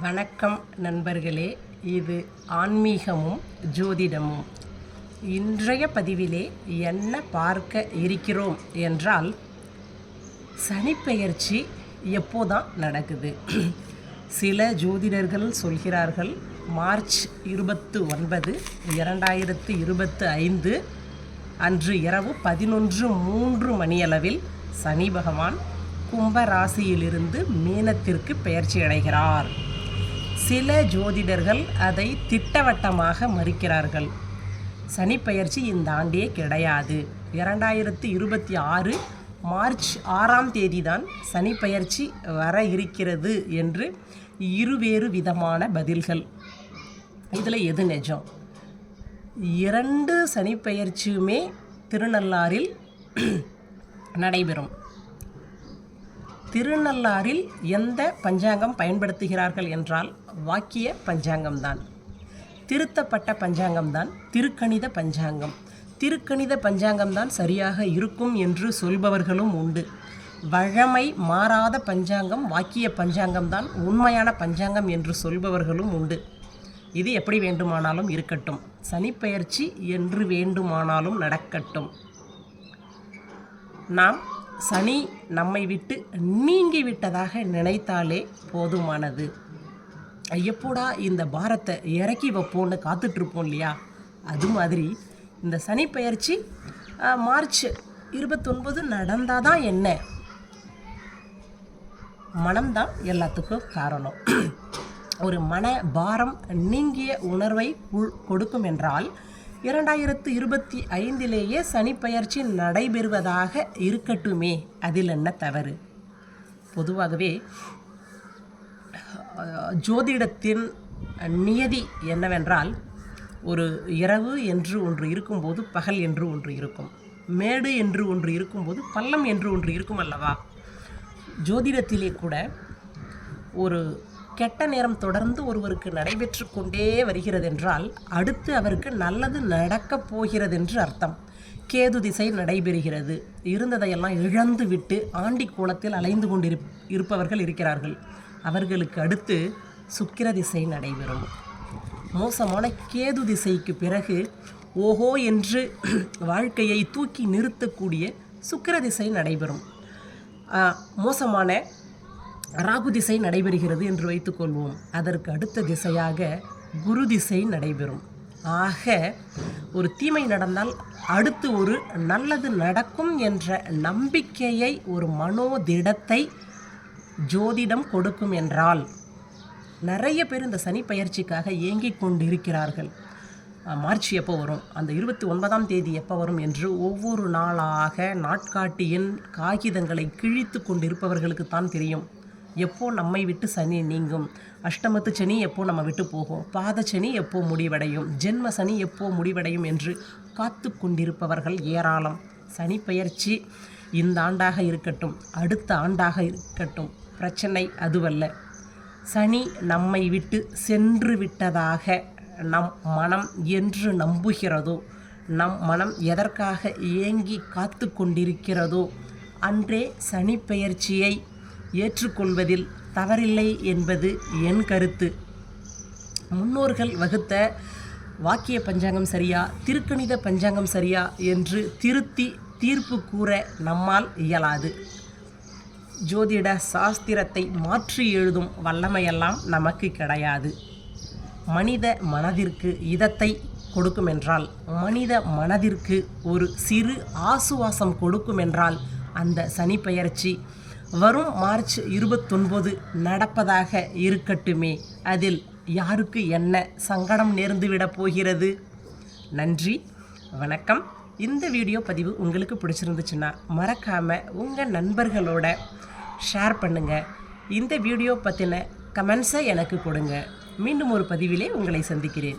வணக்கம் நண்பர்களே. இது ஆன்மீகமும் ஜோதிடமும். இன்றைய பதிவிலே என்ன பார்க்க இருக்கிறோம் என்றால் சனிப்பெயர்ச்சி எப்போதான் நடக்குது? சில ஜோதிடர்கள் சொல்கிறார்கள் மார்ச் இருபத்து ஒன்பது இரண்டாயிரத்து இருபத்து ஐந்து அன்று இரவு பதினொன்று மூன்று மணியளவில் சனி பகவான் கும்ப ராசியிலிருந்து மீனத்திற்கு பெயர்ச்சி அடைகிறார். சில ஜோதிடர்கள் அதை திட்டவட்டமாக மறுக்கிறார்கள். சனி பெயர்ச்சி இந்த ஆண்டே கிடையாது. இரண்டாயிரத்து இருபத்தி ஆறு மார்ச் ஆறாம் தேதிதான் சனி பெயர்ச்சி வர இருக்கிறது என்று இருவேறு விதமான பதில்கள். இதில் எது நிஜம்? இரண்டு சனிப்பெயர்ச்சியுமே திருநள்ளாறில் நடைபெறும். திருநள்ளாறில் எந்த பஞ்சாங்கம் பயன்படுத்துகிறார்கள் என்றால் வாக்கிய பஞ்சாங்கம்தான். திருத்தப்பட்ட பஞ்சாங்கம்தான் திருக்கணித பஞ்சாங்கம். திருக்கணித பஞ்சாங்கம்தான் சரியாக இருக்கும் என்று சொல்பவர்களும் உண்டு. வழமை மாறாத பஞ்சாங்கம் வாக்கிய பஞ்சாங்கம்தான் உண்மையான பஞ்சாங்கம் என்று சொல்பவர்களும் உண்டு. இது எப்படி வேண்டுமானாலும் இருக்கட்டும். சனிப்பெயர்ச்சி என்று வேண்டுமானாலும் நடக்கட்டும். நாம் சனி நம்மை விட்டு நீங்கி விட்டதாக நினைத்தாலே போதுமானது. எப்போடா இந்த பாரத்தை இறக்கி வைப்போன்னு காத்துட்ருப்போம் இல்லையா? அது மாதிரி இந்த சனி பயிற்சி மார்ச் இருபத்தொன்பது நடந்தால் தான் என்ன? மனம்தான் எல்லாத்துக்கும் காரணம். ஒரு மன பாரம் நீங்கிய உணர்வை உள்- கொடுக்கும் என்றால் இரண்டாயிரத்து இருபத்தி ஐந்திலேயே சனிப்பயிற்சி நடைபெறுவதாக இருக்கட்டுமே. அதில் என்ன தவறு? பொதுவாகவே ஜோதிடத்தின் நியதி என்னவென்றால் ஒரு இரவு என்று ஒன்று இருக்கும்போது பகல் என்று ஒன்று இருக்கும். மேடு என்று ஒன்று இருக்கும்போது பள்ளம் என்று ஒன்று இருக்கும் அல்லவா? ஜோதிடத்திலே கூட ஒரு கெட்ட நேரம் தொடர்ந்து ஒருவருக்கு நடைபெற்று கொண்டே வருகிறது என்றால் அடுத்து அவருக்கு நல்லது நடக்கப் போகிறது என்று அர்த்தம். கேது திசை நடைபெறுகிறது. இருந்ததையெல்லாம் இழந்து விட்டு ஆண்டி கோலத்தில் அலைந்து கொண்டிரு இருப்பவர்கள் இருக்கிறார்கள். அவர்களுக்கு அடுத்து சுக்கிர திசை நடைபெறும். மோசமான கேது திசைக்கு பிறகு ஓஹோ என்று வாழ்க்கையை தூக்கி நிறுத்தக்கூடிய சுக்கிர திசை நடைபெறும். மோசமான ராகு திசை நடைபெறுகிறது என்று வைத்துக்கொள்வோம். அதற்கு அடுத்த திசையாக குரு திசை நடைபெறும். ஆக ஒரு தீமை நடந்தால் அடுத்து ஒரு நல்லது நடக்கும் என்ற நம்பிக்கையை ஒரு மனோதிடத்தை ஜோதிடம் கொடுக்கும் என்றால் நிறைய பேர் இந்த சனி பயிற்சிக்காக ஏங்கிக் கொண்டிருக்கிறார்கள். மார்ச் எப்போ வரும்? அந்த இருபத்தி ஒன்பதாம் தேதி எப்போ வரும் என்று ஒவ்வொரு நாளாக நாட்காட்டியின் காகிதங்களை கிழித்து கொண்டிருப்பவர்களுக்கு தான் தெரியும். எப்போ நம்மை விட்டு சனி நீங்கும்? அஷ்டமத்து சனி எப்போ நம்ம விட்டு போகும்? பாத சனி எப்போ முடிவடையும்? ஜென்ம சனி எப்போ முடிவடையும் என்று காத்து கொண்டிருப்பவர்கள் ஏராளம். சனி பெயர்ச்சி இந்த ஆண்டாக இருக்கட்டும் அடுத்த ஆண்டாக இருக்கட்டும். பிரச்சனை அதுவல்ல. சனி நம்மை விட்டு சென்று விட்டதாக நம் மனம் என்று நம்புகிறதோ நம் மனம் எதற்காக ஏங்கி காத்து கொண்டிருக்கிறதோ அன்றே சனி பெயர்ச்சியை ஏற்றுக்கொள்வதில் தவறில்லை என்பது என் கருத்து. முன்னோர்கள் வகுத்த வாக்கிய பஞ்சாங்கம் சரியா திருக்கணித பஞ்சாங்கம் சரியா என்று திருத்தி தீர்ப்பு கூற நம்மால் இயலாது. ஜோதிட சாஸ்திரத்தை மாற்றி எழுதும் வல்லமையெல்லாம் நமக்கு கிடையாது. மனித மனதிற்கு இதத்தை கொடுக்கும் என்றால் மனித மனதிற்கு ஒரு சிறு ஆசுவாசம் கொடுக்கும் என்றால் அந்த சனி பெயர்ச்சி வரும் மார்ச் இருபத்தொன்பது நடப்பதாக இருக்கட்டுமே. அதில் யாருக்கு என்ன சங்கடம் நேர்ந்துவிடப் போகிறது? நன்றி வணக்கம். இந்த வீடியோ பதிவு உங்களுக்கு பிடிச்சிருந்துச்சுன்னா மறக்காமல் உங்கள் நண்பர்களோட ஷேர் பண்ணுங்கள் இந்த வீடியோ பற்றின கமெண்ட்ஸை எனக்கு கொடுங்க. மீண்டும் ஒரு பதிவிலே உங்களை சந்திக்கிறேன்.